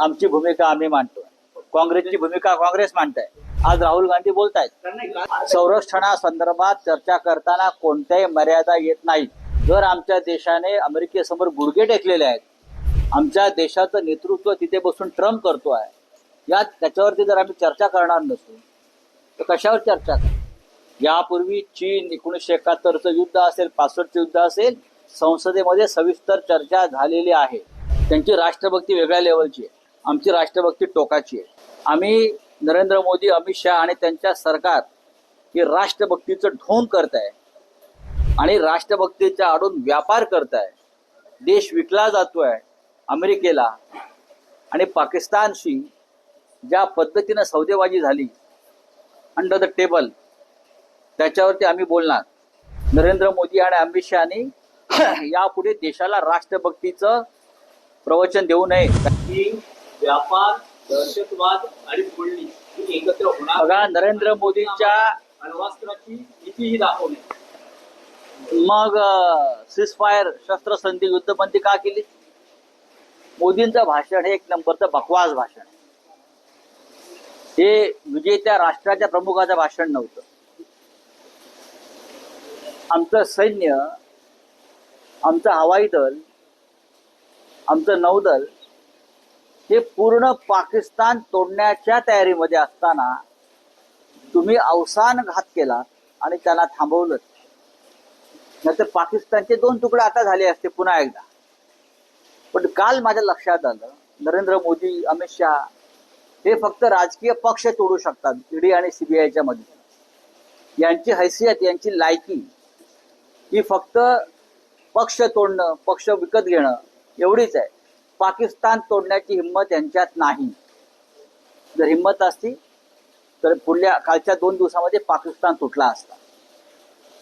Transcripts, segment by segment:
आमची भूमिका आम्ही मांडतो काँग्रेसची भूमिका काँग्रेस मांडत आहे आज राहुल गांधी बोलत आहेत संरक्षणासंदर्भात चर्चा करताना कोणत्याही मर्यादा येत नाही. जर आमच्या देशाने अमेरिकेसमोर गुडघे टेकलेले आहेत आमच्या देशाचं नेतृत्व तिथे बसून ट्रम्प करतो आहे यात त्याच्यावरती जर आम्ही चर्चा करणार नसू तर कशावर चर्चा कर यापूर्वी चीन एकोणीसशे एकाहत्तरचं युद्ध असेल पासष्टचं युद्ध असेल संसदेमध्ये सविस्तर चर्चा झालेली आहे. त्यांची राष्ट्रभक्ती वेगळ्या लेवलची आहे. आमची राष्ट्रभक्ती टोकाची आहे. आम्ही नरेंद्र मोदी अमित शहा आणि त्यांच्या सरकार हे राष्ट्रभक्तीचं ढोंग करत आहे आणि राष्ट्रभक्तीच्या आडून व्यापार करत आहे देश विकला जातोय अमेरिकेला आणि पाकिस्तानशी ज्या पद्धतीनं सौदेबाजी झाली अंडर द टेबल त्याच्यावरती आम्ही बोलणार. नरेंद्र मोदी आणि अमित शहानी यापुढे देशाला राष्ट्रभक्तीचं प्रवचन देऊ नये. की व्यापार दहशतवाद आणि फोडणी ही एकत्र होणार. बघा नरेंद्र मोदींच्या अण्वस्त्राची भीतीही दाखवणे मग सिस फायर शस्त्रसंधी युद्धबंदी का केली? मोदींचं भाषण हे एक नंबरचं बकवास भाषण हे विजेत्या राष्ट्राच्या प्रमुखाचं भाषण नव्हतं. आमचं सैन्य आमचं हवाई दल आमचं नौदल हे पूर्ण पाकिस्तान तोडण्याच्या तयारीमध्ये असताना तुम्ही अवसान घात केला आणि त्याला थांबवलं. नाहीतर पाकिस्तानचे दोन तुकडे आता झाले असते पुन्हा एकदा. पण काल माझ्या लक्षात आलं नरेंद्र मोदी अमित शहा हे फक्त राजकीय पक्ष तोडू शकतात ईडी आणि सीबीआयच्या मध्ये यांची हैसियत यांची लायकी ही फक्त पक्ष तोडणं पक्ष विकत घेणं एवढीच आहे. पाकिस्तान तोडण्याची हिंमत यांच्यात नाही. जर हिंमत असती तर पुढल्या कालच्या दोन दिवसामध्ये पाकिस्तान तुटला असता.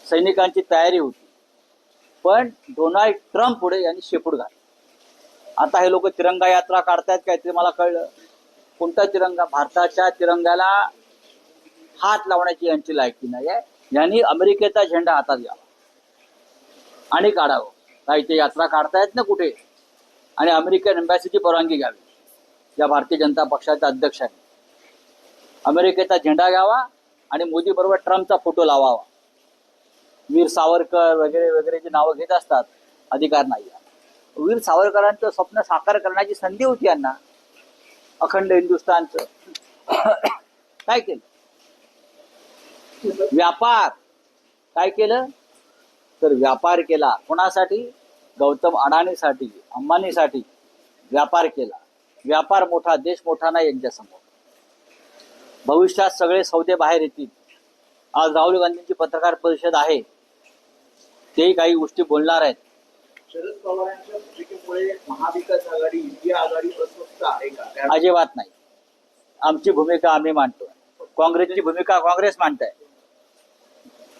सैनिकांची तयारी होती. पण डोनाल्ड ट्रम्प पुढे यांनी शेपूट घातली. आता हे लोक तिरंगा यात्रा काढतायत काय ते मला कळलं. कोणता तिरंगा? भारताच्या तिरंगाला हात लावण्याची यांची लायकी नाही आहे यांनी अमेरिकेचा झेंडा हातात घ्यावा. आणि काढावं. काही ते यात्रा काढतायत ना कुठे? आणि अमेरिकन एम्बॅसीची परवानगी घ्यावी. या भारतीय जनता पक्षाच्या अध्यक्ष आहे अमेरिकेचा झेंडा घ्यावा आणि मोदी बरोबर ट्रम्पचा फोटो लावावा. वीर सावरकर वगैरे वगैरे जी नावं घेत असतात अधिकार नाही वीर सावरकरांचं स्वप्न साकार करण्याची संधी होती यांना. अखंड हिंदुस्थानचं. काय केलं? व्यापार. काय केलं? तर व्यापार केला. कोणासाठी? गौतम अडाणीसाठी अंबानीसाठी व्यापार केला. व्यापार मोठा देश मोठा नाही यांच्यासमोर. भविष्यात सगळे सौदे बाहेर येतील. आज राहुल गांधींची पत्रकार परिषद आहे. तेही काही गोष्टी बोलणार आहेत. शरद पवारांच्या भूमिकेमुळे महाविकास आघाडी इंडिया आघाडी अस्वस्थ आहे का? कारण अजिबात नाही. आमची भूमिका आम्ही मांडतो काँग्रेसची भूमिका काँग्रेस मांडताय.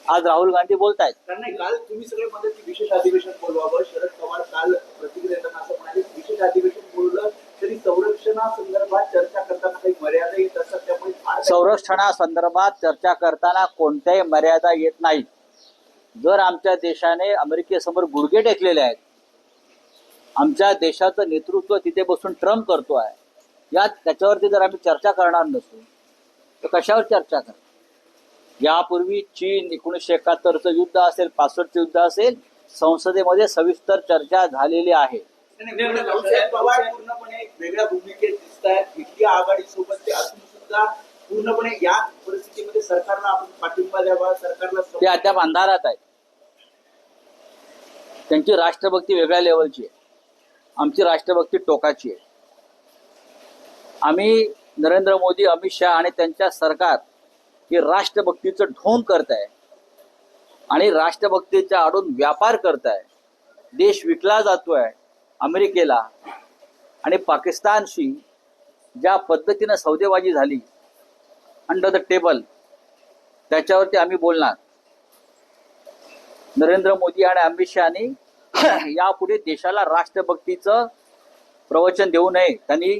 आज राहुल गांधी बोलतायत. कारण नाही काल तुम्ही सगळे म्हणत की विशेष अधिवेशन बोलवावं. शरद पवार काल प्रतिक्रिया देताना असं म्हणाले की विशेष अधिवेशन बोललं तरी संरक्षणासंदर्भात चर्चा करताना काही मर्यादा येत असतात त्यामुळे फार संरक्षणासंदर्भात चर्चा करताना कोणत्याही मर्यादा येत नाही जर आमच्या देशाने अमेरिकेसमोर गुडघे टेकलेले आहेत आमच्या देशाचं नेतृत्व तिथे बसून ट्रम्प करतो आहे यात त्याच्यावरती जर आम्ही चर्चा करणार नसू तर कशावर चर्चा करणार? यापूर्वी चीन एकोणीसशे एकाहत्तरचं युद्ध असेल पासष्टचं युद्ध असेल संसदेमध्ये सविस्तर चर्चा झालेली आहे. नाही, नाही, पण शरद पवार पूर्णपणे वेगळ्या भूमिकेत दिसत आहेत. इंडिया आघाडी सोबत ते असून सुद्धा पूर्णपणे या परिस्थितीमध्ये सरकारला आपण पाठिंबा द्यावा सरकारला ते अद्याप अंधारात आहेत. त्यांची राष्ट्रभक्ती वेगळ्या लेवलची आहे. आमची राष्ट्रभक्ती टोकाची आहे. आम्ही नरेंद्र मोदी अमित शहा आणि त्यांच्या सरकार की राष्ट्रभक्तीचं ढोंग करताय. आणि राष्ट्रभक्तीच्या आडून व्यापार करताय. देश विकला जातोय अमेरिकेला. आणि पाकिस्तानशी ज्या पद्धतीनं सौदेबाजी झाली अंडर द टेबल त्याच्यावरती आम्ही बोलणार. नरेंद्र मोदी आणि अमित शहानी यापुढे देशाला राष्ट्रभक्तीचं प्रवचन देऊ नये. त्यांनी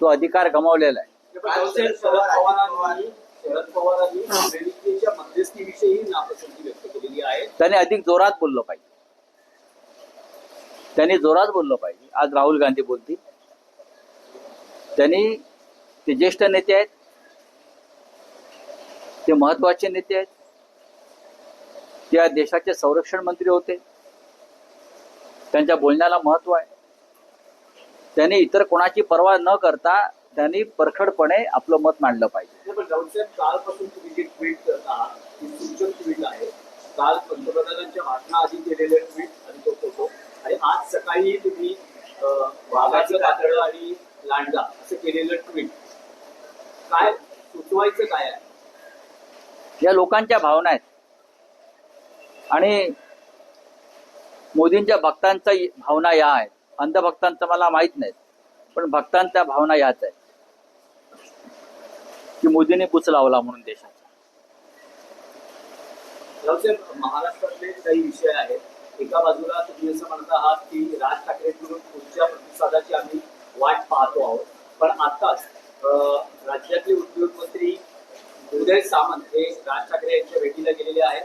तो अधिकार गमावलेला आहे. शरद पवारांनी मध्यस्थीविषयी नापसंती व्यक्त केलेली आहे. त्याने अधिक जोरात बोललं पाहिजे. त्यांनी जोरात बोललं पाहिजे. आज राहुल गांधी बोलतील. त्यांनी ते ज्येष्ठ नेते आहेत. ते महत्त्वाचे नेते आहेत. ते या देशाचे संरक्षण मंत्री होते. त्यांच्या बोलण्याला महत्त्व आहे. त्यांनी इतर कोणाची पर्वा न करता त्यांनी परखडपणे आपलं मत मांडलं पाहिजे. नाही, कालपासून तुम्ही जे ट्विट करता ती सूचक ट्विट आहे. काल पंतप्रधानांच्या भाषणाआधी केलेले ट्विट आणि तो फोटो आणि आज सकाळी तुम्ही वाघाचं कातळ आणि लांडगा असं केलेलं ट्विट काय सुचवायचं काय आहे? या लोकांच्या भावना आहेत. आणि मोदींच्या भक्तांच्या भावना या आहेत. अंधभक्तांचं मला माहीत नाहीत पण भक्तांच्या भावना याच आहेत. की मोदींनी बुच लावला म्हणून देशाचा. राऊतसाहेब महाराष्ट्रातले काही विषय आहेत. एका बाजूला तुम्ही असं म्हणत आहात की राज ठाकरेंकडून पुढच्या प्रतिसादाची आम्ही वाट पाहतो आहोत. पण आताच राज्यातले उद्योग मंत्री उदय सामंत हे राज ठाकरे यांच्या भेटीला गेलेले आहेत.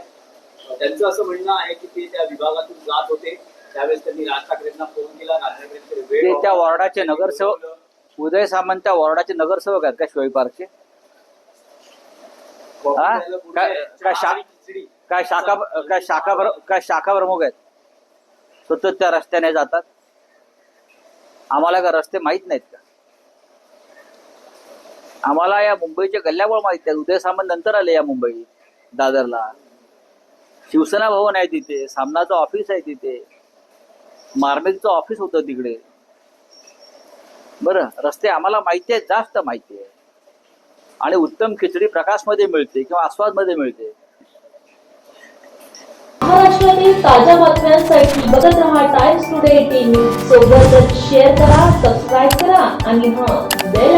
त्यांचं असं म्हणणं आहे की ते त्या विभागातून जात होते. त्यावेळेस त्यांनी राज ठाकरेंना फोन केला. राज ठाकरेंकडे वेळ त्या. वॉर्डाचे नगरसेवक उदय सामंत त्या वॉर्डाचे नगरसेवक आहेत का शिवाई पार्कचे हा? काय- काय. काय शाखा काय शाखा काय शाखा प्रमुख आहेत? सतत त्या रस्त्याने जातात. आम्हाला का रस्ते माहीत नाहीत का? आम्हाला या मुंबईच्या गल्ल्यामुळे माहीत आहेत उदय सामंत नंतर आले या मुंबई दादरला. शिवसेना भवन आहे तिथे. सामनाचं ऑफिस आहे तिथे. मार्मिकचं ऑफिस होतं तिकडे. बरं रस्ते आम्हाला माहिती आहेत. जास्त माहिती आहे. आणि उत्तम खिचडी प्रकाशमध्ये मिळते किंवा आस्वादमध्ये मिळते. महाराष्ट्रातील ताज्या बातम्यांसाठी बघत रहा टाइम्स टुडे टीव्ही सोबतच शेअर करा सबस्क्राईब करा आणि हां बेल